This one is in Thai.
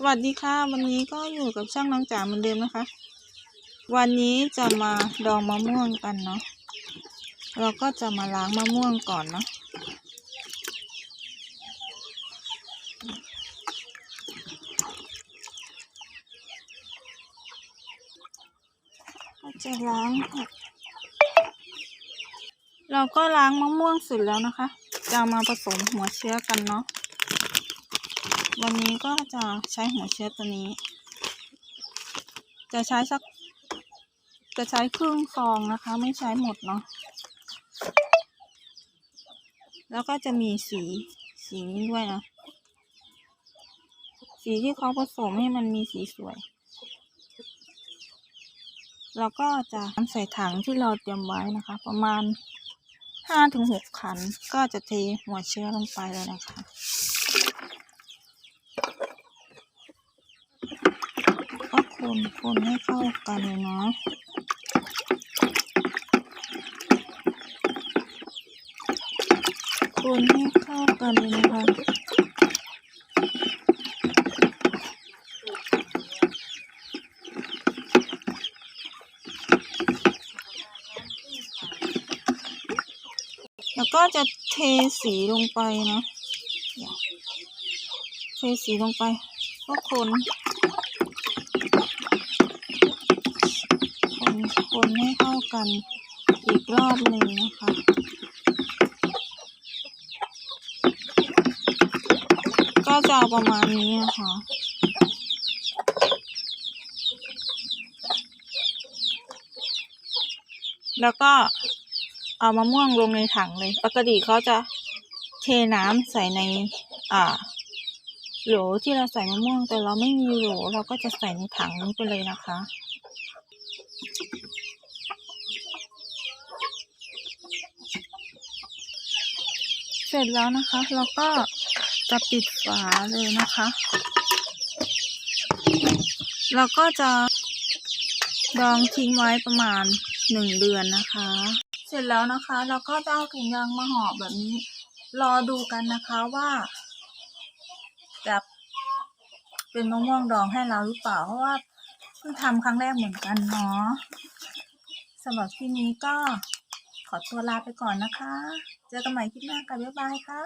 สวัสดีค่ะ วันนี้ก็อยู่กับช่างน้องจ๋าเหมือนเดิมนะคะ วันนี้จะมาดองมะม่วงกันเนาะเราก็จะมาล้างมะม่วงก่อนเนาะก็จะล้างเราก็ล้างมะม่วงเสร็จแล้วนะคะ จะมาผสมหัวเชื้อกันเนาะ วันนี้ก็จะใช้หัวเชื้อตัวนี้ จะใช้สัก จะใช้ครึ่งฟองนะคะ ไม่ใช้หมดเนาะ แล้วก็จะมีสี สีนี้ด้วยนะ สีที่เขาผสมให้มันมีสีสวย แล้วก็จะนำใส่ถังที่เราเตรียมไว้นะคะ ประมาณห้าถึงหกขัน ก็จะเทหัวเชื้อลงไปเลยนะคะ ก็ คนคนให้เข้ากันเลยเนาะคนให้เข้ากันเลยนะคะแล้วก็จะเทสีลงไปนะ เทสีลงไปก็คน คนให้เข้ากันอีกรอบหนึ่งนะคะก็จะประมาณนี้นะคะแล้วก็เอามะม่วงลงในถังเลย ปกติเขาจะเทน้ำใส่ใน อ่า โหลที่เราใส่มะม่วง แต่เราไม่มีโหลเราก็จะใส่ในถังนี้ไปเลยนะคะ ร็จแล้วนะคะ เราก็จะปิดฝาเลยนะคะ เราก็จะดองทิ้งไว้ประมาณหนึ่งเดือนนะคะ เสร็จแล้วนะคะ เราก็จะเอาถุงยางมาห่อแบบนี้ รอดูกันนะคะว่าจะเป็นมะม่วงดองให้เราหรือเปล่า เพราะว่าเพิ่งทำครั้งแรกเหมือนกันเนาะสำหรับที่นี้ก็ ขอตัวลาไปก่อนนะคะ เจอกันใหม่คลิปหน้าค่ะบ๊ายบายค่ะ